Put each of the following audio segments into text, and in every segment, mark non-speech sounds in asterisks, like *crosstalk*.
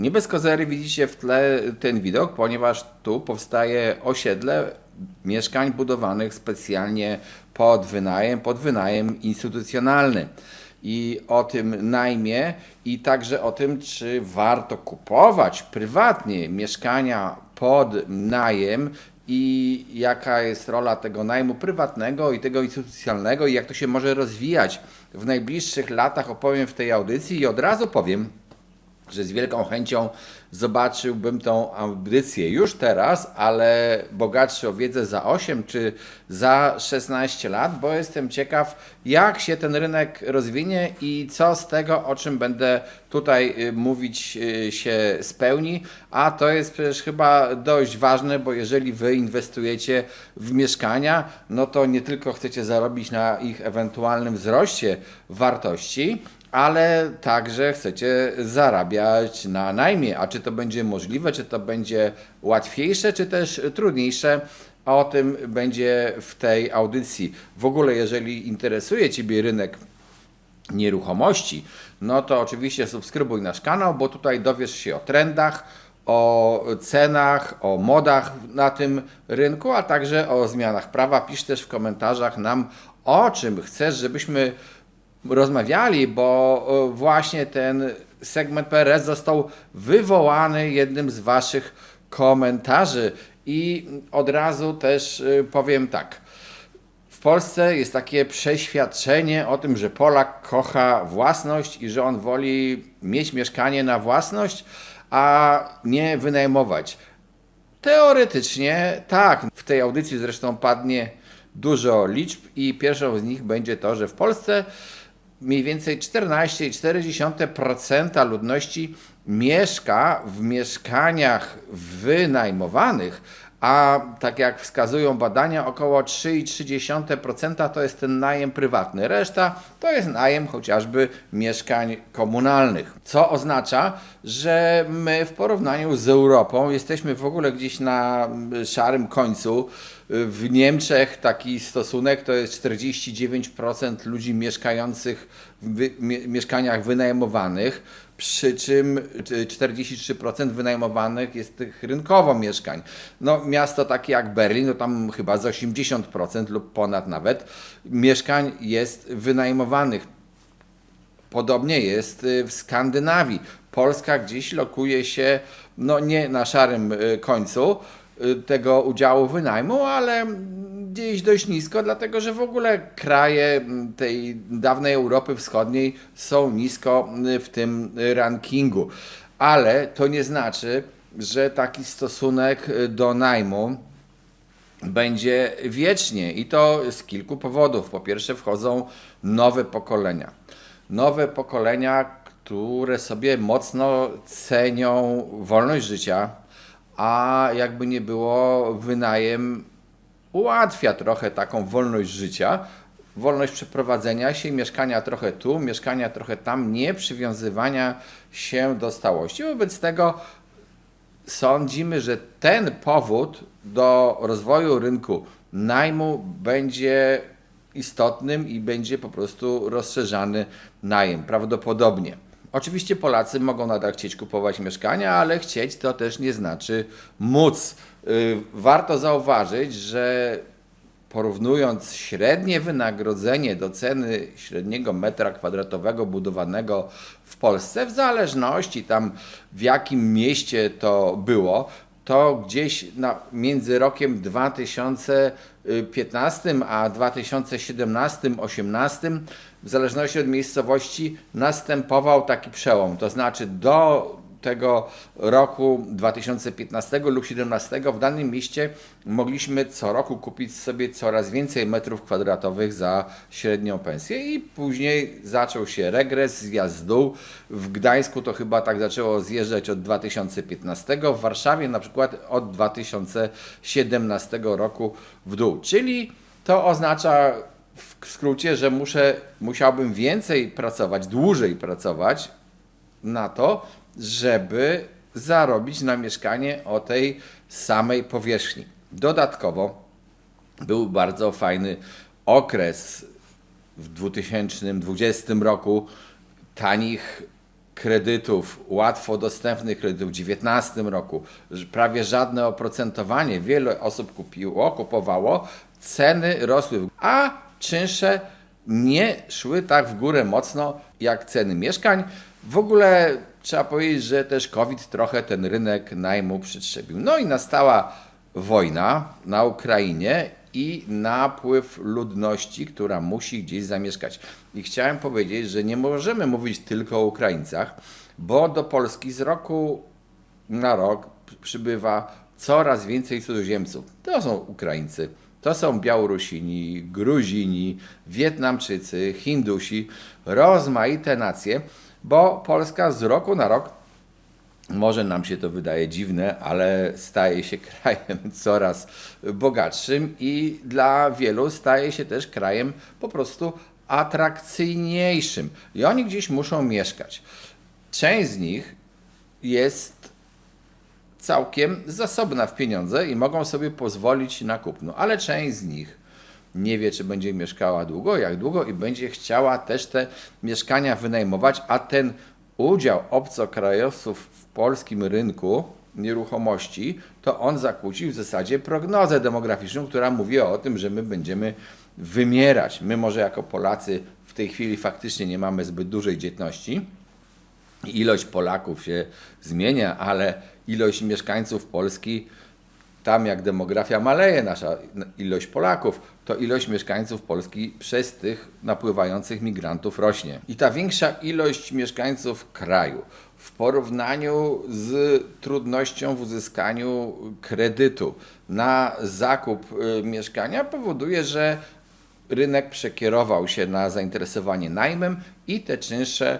Nie bez kozery widzicie w tle ten widok, ponieważ tu powstaje osiedle mieszkań budowanych specjalnie pod wynajem, pod wynajem instytucjonalny. I o tym najmie i także o tym, czy warto kupować prywatnie mieszkania pod najem i jaka jest rola tego najmu prywatnego i tego instytucjonalnego i jak to się może rozwijać w najbliższych latach opowiem w tej audycji i od razu powiem, że z wielką chęcią zobaczyłbym tą audycję już teraz, ale bogatszy o wiedzę za 8 czy za 16 lat, bo jestem ciekaw, jak się ten rynek rozwinie i co z tego, o czym będę tutaj y, mówić, y, się spełni. A to jest przecież chyba dość ważne, bo jeżeli wy inwestujecie w mieszkania, no to nie tylko chcecie zarobić na ich ewentualnym wzroście wartości, ale także chcecie zarabiać na najmie. A czy to będzie możliwe, czy to będzie łatwiejsze, czy też trudniejsze? O tym będzie w tej audycji. W ogóle, jeżeli interesuje Ciebie rynek nieruchomości, no to oczywiście subskrybuj nasz kanał, bo tutaj dowiesz się o trendach, o cenach, o modach na tym rynku, a także o zmianach prawa. Pisz też w komentarzach nam, o czym chcesz, żebyśmy rozmawiali, bo e, właśnie ten segment PRS został wywołany jednym z Waszych komentarzy. I od razu też e, powiem tak. W Polsce jest takie przeświadczenie o tym, że Polak kocha własność i że on woli mieć mieszkanie na własność, a nie wynajmować. Teoretycznie tak. W tej audycji zresztą padnie dużo liczb i pierwszą z nich będzie to, że w Polsce mniej więcej 14,4% ludności mieszka w mieszkaniach wynajmowanych, a tak jak wskazują badania, około 3,3% to jest ten najem prywatny. Reszta to jest najem chociażby mieszkań komunalnych. Co oznacza, że my w porównaniu z Europą jesteśmy w ogóle gdzieś na szarym końcu. W Niemczech taki stosunek to jest 49% ludzi mieszkających w mieszkaniach wynajmowanych, przy czym 43% wynajmowanych jest tych rynkowo mieszkań. No, miasto takie jak Berlin, no tam chyba z 80% lub ponad nawet mieszkań jest wynajmowanych. Podobnie jest y, w Skandynawii. Polska gdzieś lokuje się, no nie na szarym y, końcu, tego udziału wynajmu, ale gdzieś dość nisko, dlatego że w ogóle kraje tej dawnej Europy Wschodniej są nisko y, w tym rankingu. Ale to nie znaczy, że taki stosunek y, do najmu będzie wiecznie i to z kilku powodów. Po pierwsze, wchodzą nowe pokolenia. Nowe pokolenia, które sobie mocno cenią wolność życia, a jakby nie było, wynajem ułatwia trochę taką wolność życia, wolność przeprowadzenia się, mieszkania trochę tu, mieszkania trochę tam, nie przywiązywania się do stałości. Wobec tego sądzimy, że ten powód do rozwoju rynku najmu będzie istotnym i będzie po prostu rozszerzany najem prawdopodobnie. Oczywiście Polacy mogą nadal chcieć kupować mieszkania, ale chcieć to też nie znaczy móc. Y, warto zauważyć, że porównując średnie wynagrodzenie do ceny średniego metra kwadratowego budowanego w Polsce, w zależności tam w jakim mieście to było, to gdzieś na, między rokiem 2015 a 2017-18 w zależności od miejscowości następował taki przełom. To znaczy do tego roku 2015 lub 2017 w danym mieście mogliśmy co roku kupić sobie coraz więcej metrów kwadratowych za średnią pensję i później zaczął się regres, zjazd dół. W Gdańsku to chyba tak zaczęło zjeżdżać od 2015, w Warszawie na przykład od 2017 roku w dół. Czyli to oznacza w skrócie, że muszę, musiałbym więcej pracować, dłużej pracować na to, żeby zarobić na mieszkanie o tej samej powierzchni. Dodatkowo był bardzo fajny okres w 2020 roku tanich kredytów, łatwo dostępnych kredytów w 2019 roku, prawie żadne oprocentowanie, wiele osób kupiło, kupowało, ceny rosły, a czynsze nie szły tak w górę mocno jak ceny mieszkań. W ogóle trzeba powiedzieć, że też COVID trochę ten rynek najmu przytrzebił. No i nastała wojna na Ukrainie i napływ ludności, która musi gdzieś zamieszkać. I chciałem powiedzieć, że nie możemy mówić tylko o Ukraińcach, bo do Polski z roku na rok przybywa coraz więcej cudzoziemców. To są Ukraińcy, to są Białorusini, Gruzini, Wietnamczycy, Hindusi, rozmaite nacje, bo Polska z roku na rok może nam się to wydaje dziwne, ale staje się *laughs* krajem coraz bogatszym i dla wielu staje się też krajem po prostu atrakcyjniejszym. I oni gdzieś muszą mieszkać. Część z nich jest całkiem zasobna w pieniądze i mogą sobie pozwolić na kupno, ale część z nich nie wie, czy będzie mieszkała długo, jak długo i będzie chciała też te mieszkania wynajmować, a ten udział obcokrajowców w polskim rynku nieruchomości, to on zakłóci w zasadzie prognozę demograficzną, która mówi o tym, że my będziemy wymierać. My może jako Polacy w tej chwili faktycznie nie mamy zbyt dużej dzietności. Ilość Polaków się zmienia, ale ilość mieszkańców Polski, tam jak demografia maleje, nasza ilość Polaków, to ilość mieszkańców Polski przez tych napływających migrantów rośnie. I ta większa ilość mieszkańców kraju w porównaniu z trudnością w uzyskaniu kredytu na zakup y, mieszkania powoduje, że rynek przekierował się na zainteresowanie najmem i te czynsze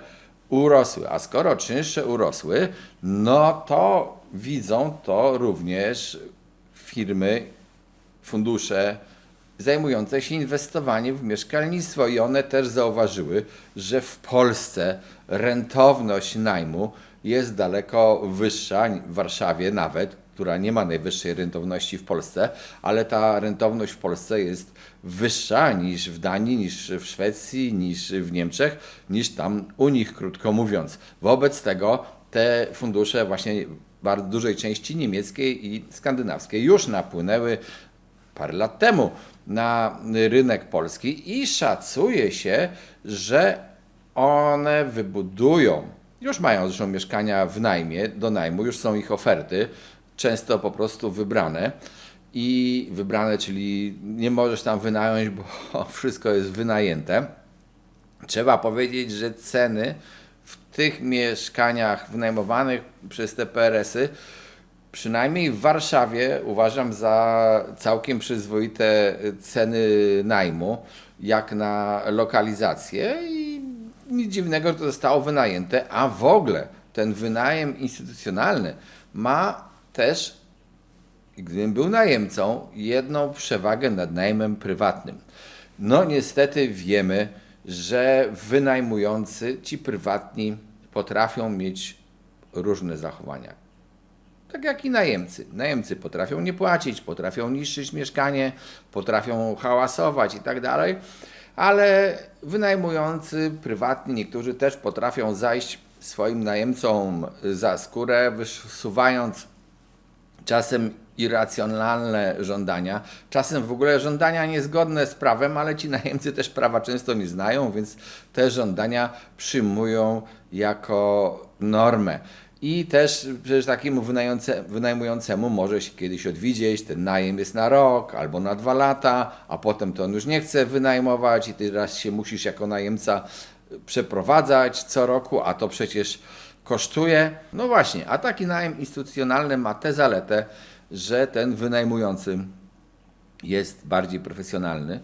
urosły. A skoro czynsze urosły, no to widzą to również firmy, fundusze zajmujące się inwestowaniem w mieszkalnictwo i one też zauważyły, że w Polsce rentowność najmu jest daleko wyższa, w Warszawie nawet, która nie ma najwyższej rentowności w Polsce, ale ta rentowność w Polsce jest wyższa niż w Danii, niż w Szwecji, niż w Niemczech, niż tam u nich, krótko mówiąc. Wobec tego te fundusze właśnie bardzo dużej części niemieckiej i skandynawskiej już napłynęły parę lat temu na rynek polski i szacuje się, że one wybudują, już mają zresztą mieszkania w najmie, do najmu, już są ich oferty, często po prostu wybrane. I wybrane, czyli nie możesz tam wynająć, bo *laughs* wszystko jest wynajęte. Trzeba powiedzieć, że ceny w tych mieszkaniach wynajmowanych przez te PRS-y, przynajmniej w Warszawie, uważam za całkiem przyzwoite ceny najmu, jak na lokalizację. I nic dziwnego, że to zostało wynajęte, a w ogóle ten wynajem instytucjonalny ma też, gdybym był najemcą, jedną przewagę nad najmem prywatnym. No niestety wiemy, że wynajmujący, ci prywatni, potrafią mieć różne zachowania. Tak jak i najemcy. Najemcy potrafią nie płacić, potrafią niszczyć mieszkanie, potrafią hałasować i tak dalej, ale wynajmujący, prywatni, niektórzy też potrafią zajść swoim najemcom za skórę, wysuwając czasem irracjonalne żądania, czasem w ogóle żądania niezgodne z prawem, ale ci najemcy też prawa często nie znają, więc te żądania przyjmują jako normę. I też przecież takiemu wynajmującemu może się kiedyś odwidzieć, ten najem jest na rok albo na dwa lata, a potem to on już nie chce wynajmować i teraz się musisz jako najemca przeprowadzać co roku, a to przecież kosztuje. No właśnie, a taki najem instytucjonalny ma tę zaletę, że ten wynajmujący jest bardziej profesjonalny,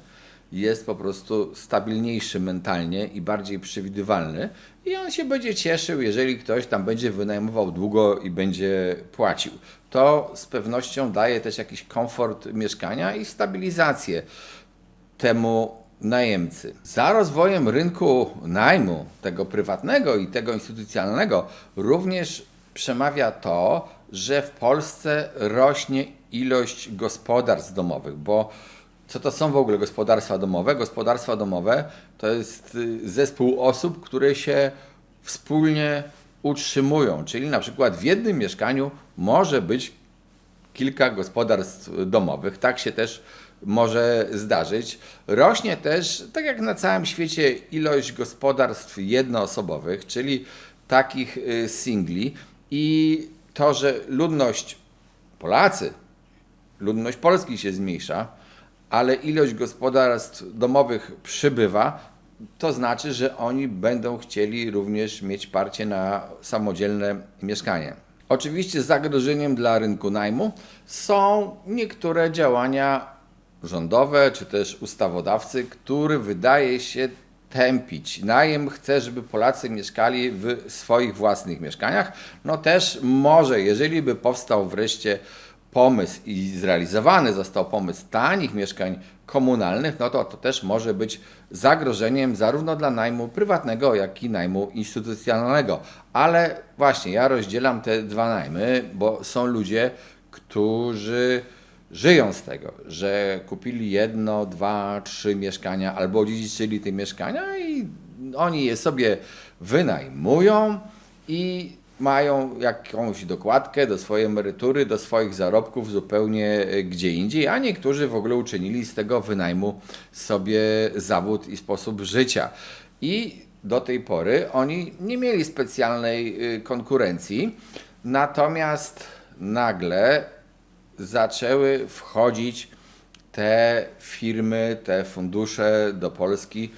jest po prostu stabilniejszy mentalnie i bardziej przewidywalny i on się będzie cieszył, jeżeli ktoś tam będzie wynajmował długo i będzie płacił. To z pewnością daje też jakiś komfort mieszkania i stabilizację temu najemcy. Za rozwojem rynku najmu, tego prywatnego i tego instytucjonalnego, również przemawia to, że w Polsce rośnie ilość gospodarstw domowych, bo co to są w ogóle gospodarstwa domowe? Gospodarstwa domowe to jest y, zespół osób, które się wspólnie utrzymują, czyli na przykład w jednym mieszkaniu może być kilka gospodarstw domowych. Tak się też może zdarzyć. Rośnie też, tak jak na całym świecie, ilość gospodarstw jednoosobowych, czyli takich y, singli i to, że ludność Polacy, ludność Polski się zmniejsza, ale ilość gospodarstw domowych przybywa, to znaczy, że oni będą chcieli również mieć parcie na samodzielne mieszkanie. Oczywiście zagrożeniem dla rynku najmu są niektóre działania rządowe czy też ustawodawcy, który wydaje się tępić. Najem chce, żeby Polacy mieszkali w swoich własnych mieszkaniach. No też może, jeżeli by powstał wreszcie pomysł i zrealizowany został pomysł tanich mieszkań komunalnych, no to to też może być zagrożeniem zarówno dla najmu prywatnego, jak i najmu instytucjonalnego. Ale właśnie ja rozdzielam te dwa najmy, bo są ludzie, którzy żyją z tego, że kupili jedno, dwa, trzy mieszkania albo odziedziczyli te mieszkania i oni je sobie wynajmują i mają jakąś dokładkę do swojej emerytury, do swoich zarobków zupełnie e, gdzie indziej, a niektórzy w ogóle uczynili z tego wynajmu sobie zawód i sposób życia. I do tej pory oni nie mieli specjalnej y, konkurencji, natomiast nagle zaczęły wchodzić te firmy, te fundusze do Polski.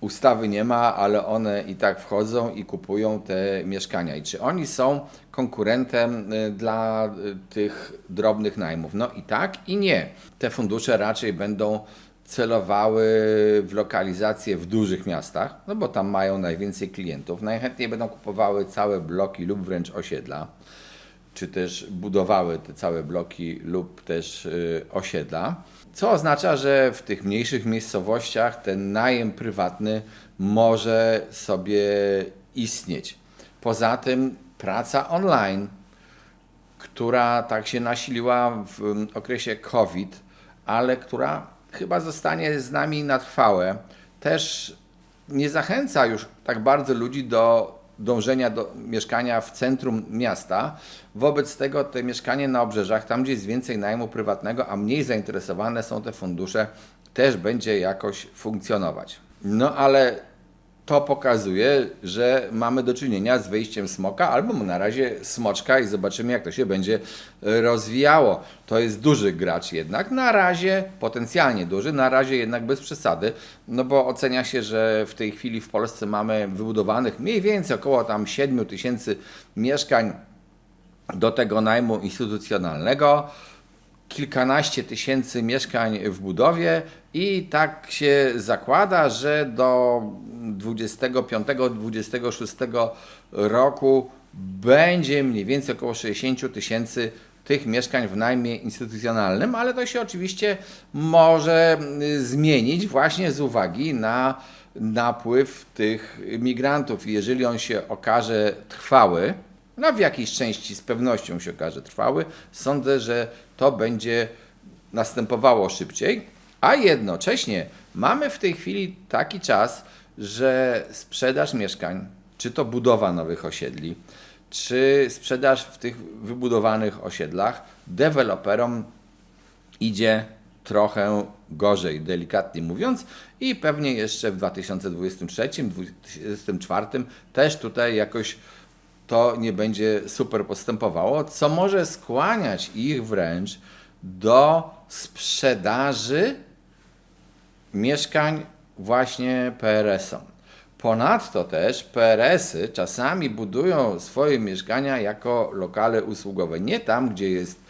Ustawy nie ma, ale one i tak wchodzą i kupują te mieszkania. I czy oni są konkurentem y, dla y, tych drobnych najmów? No i tak, i nie. Te fundusze raczej będą celowały w lokalizacje w dużych miastach, no bo tam mają najwięcej klientów. Najchętniej będą kupowały całe bloki lub wręcz osiedla czy też budowały te całe bloki lub też y, osiedla. Co oznacza, że w tych mniejszych miejscowościach ten najem prywatny może sobie istnieć. Poza tym praca online, która tak się nasiliła w okresie COVID, ale która chyba zostanie z nami na trwałe, też nie zachęca już tak bardzo ludzi do dążenia do mieszkania w centrum miasta. Wobec tego te mieszkanie na obrzeżach, tam gdzie jest więcej najmu prywatnego, a mniej zainteresowane są te fundusze, też będzie jakoś funkcjonować. No ale to pokazuje, że mamy do czynienia z wejściem smoka, albo na razie smoczka i zobaczymy, jak to się będzie rozwijało. To jest duży gracz jednak, na razie potencjalnie duży, na razie jednak bez przesady, no bo ocenia się, że w tej chwili w Polsce mamy wybudowanych mniej więcej około tam 7 tysięcy mieszkań do tego najmu instytucjonalnego kilkanaście tysięcy mieszkań w budowie i tak się zakłada, że do 25-26 roku będzie mniej więcej około 60 tysięcy tych mieszkań w najmie instytucjonalnym, ale to się oczywiście może zmienić właśnie z uwagi na napływ tych migrantów. Jeżeli on się okaże trwały, no w jakiejś części z pewnością się okaże trwały, sądzę, że to będzie następowało szybciej, a jednocześnie mamy w tej chwili taki czas, że sprzedaż mieszkań, czy to budowa nowych osiedli, czy sprzedaż w tych wybudowanych osiedlach deweloperom idzie trochę gorzej, delikatnie mówiąc, i pewnie jeszcze w 2023-2024 też tutaj jakoś to nie będzie super postępowało, co może skłaniać ich wręcz do sprzedaży mieszkań właśnie PRS-om. Ponadto też PRS-y czasami budują swoje mieszkania jako lokale usługowe. Nie tam, gdzie jest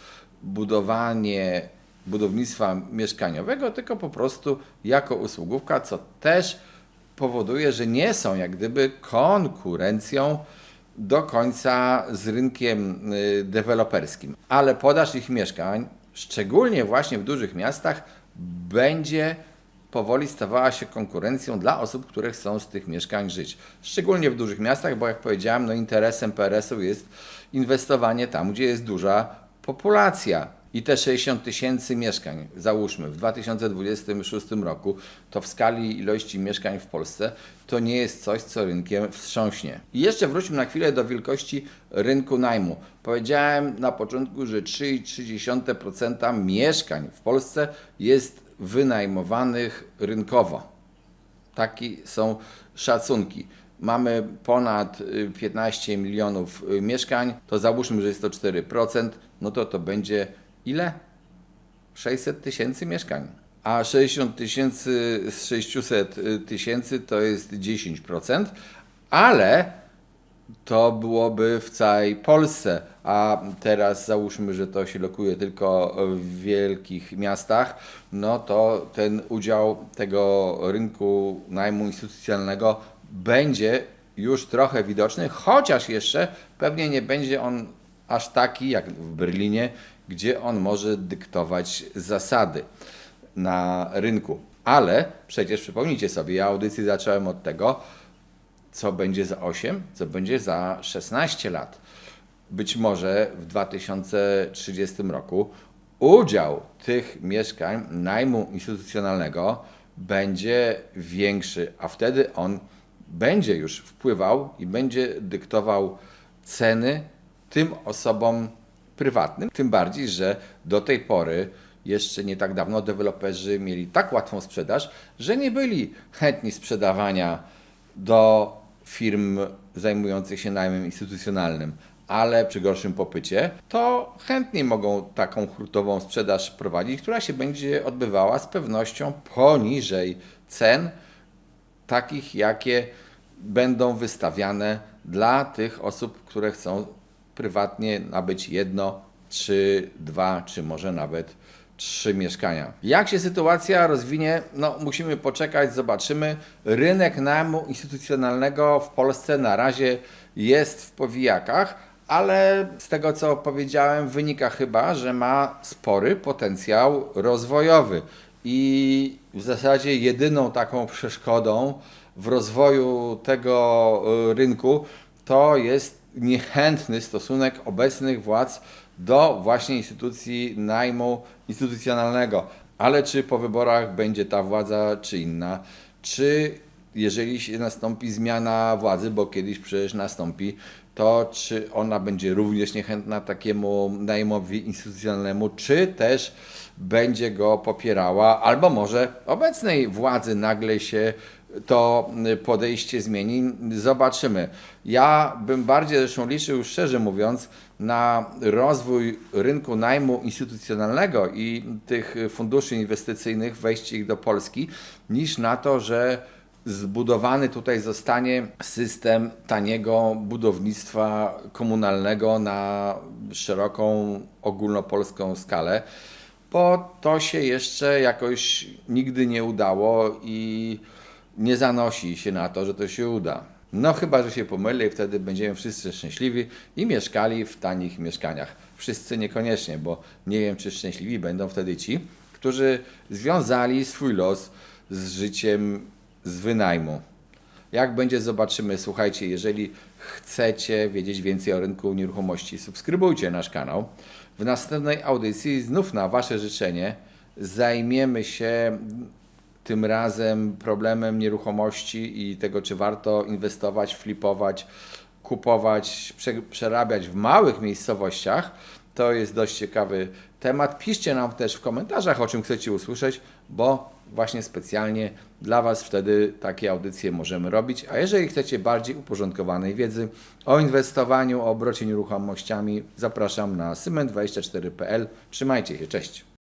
budowanie budownictwa mieszkaniowego, tylko po prostu jako usługówka, co też powoduje, że nie są jak gdyby konkurencją do końca z rynkiem y, deweloperskim. Ale podaż ich mieszkań, szczególnie właśnie w dużych miastach, będzie powoli stawała się konkurencją dla osób, które chcą z tych mieszkań żyć. Szczególnie w dużych miastach, bo jak powiedziałem, no interesem PRS-u jest inwestowanie tam, gdzie jest duża populacja. i te 60 tysięcy mieszkań, załóżmy, w 2026 roku, to w skali ilości mieszkań w Polsce to nie jest coś, co rynkiem wstrząśnie. I jeszcze wróćmy na chwilę do wielkości rynku najmu. Powiedziałem na początku, że 3,3% mieszkań w Polsce jest wynajmowanych rynkowo. Takie są szacunki. Mamy ponad y, 15 milionów y, mieszkań, to załóżmy, że jest to 4%, no to to będzie ile? 600 tysięcy mieszkań. A 60 tysięcy z 600 tysięcy to jest 10%, ale to byłoby w całej Polsce, a teraz załóżmy, że to się lokuje tylko w wielkich miastach, no to ten udział tego rynku najmu instytucjonalnego będzie już trochę widoczny, chociaż jeszcze pewnie nie będzie on aż taki jak w Berlinie, gdzie on może dyktować zasady na rynku. Ale przecież przypomnijcie sobie, ja audycję zacząłem od tego, co będzie za 8, co będzie za 16 lat. Być może w 2030 roku udział tych mieszkań najmu instytucjonalnego będzie większy, a wtedy on będzie już wpływał i będzie dyktował ceny tym osobom prywatnym. Tym bardziej, że do tej pory, jeszcze nie tak dawno, deweloperzy mieli tak łatwą sprzedaż, że nie byli chętni sprzedawania do firm zajmujących się najmem instytucjonalnym, ale przy gorszym popycie, to chętnie mogą taką hurtową sprzedaż prowadzić, która się będzie odbywała z pewnością poniżej cen, takich jakie będą wystawiane dla tych osób, które chcą prywatnie nabyć jedno, czy dwa, czy może nawet trzy mieszkania. Jak się sytuacja rozwinie, no musimy poczekać, zobaczymy. Rynek najmu instytucjonalnego w Polsce na razie jest w powijakach, ale z tego co powiedziałem wynika chyba, że ma spory potencjał rozwojowy i w zasadzie jedyną taką przeszkodą w rozwoju tego y, rynku to jest niechętny stosunek obecnych władz do właśnie instytucji najmu instytucjonalnego. Ale czy po wyborach będzie ta władza, czy inna? Czy jeżeli się nastąpi zmiana władzy, bo kiedyś przecież nastąpi, to czy ona będzie również niechętna takiemu najmowi instytucjonalnemu, czy też będzie go popierała, albo może obecnej władzy nagle się to podejście zmieni. Zobaczymy. Ja bym bardziej zresztą liczył, szczerze mówiąc, na rozwój rynku najmu instytucjonalnego i tych funduszy inwestycyjnych, wejście ich do Polski, niż na to, że zbudowany tutaj zostanie system taniego budownictwa komunalnego na szeroką ogólnopolską skalę, bo to się jeszcze jakoś nigdy nie udało i nie zanosi się na to, że to się uda. No chyba, że się pomylę i wtedy będziemy wszyscy szczęśliwi i mieszkali w tanich mieszkaniach. Wszyscy niekoniecznie, bo nie wiem, czy szczęśliwi będą wtedy ci, którzy związali swój los z życiem z wynajmu. Jak będzie, zobaczymy. Słuchajcie, jeżeli chcecie wiedzieć więcej o rynku nieruchomości, subskrybujcie nasz kanał. W następnej audycji, znów na Wasze życzenie, zajmiemy się tym razem problemem nieruchomości i tego, czy warto inwestować, flipować, kupować, prze, przerabiać w małych miejscowościach. To jest dość ciekawy temat. Piszcie nam też w komentarzach, o czym chcecie usłyszeć, bo właśnie specjalnie dla Was wtedy takie audycje możemy robić. A jeżeli chcecie bardziej uporządkowanej wiedzy o inwestowaniu, o obrocie nieruchomościami, zapraszam na syment24.pl. Trzymajcie się, cześć!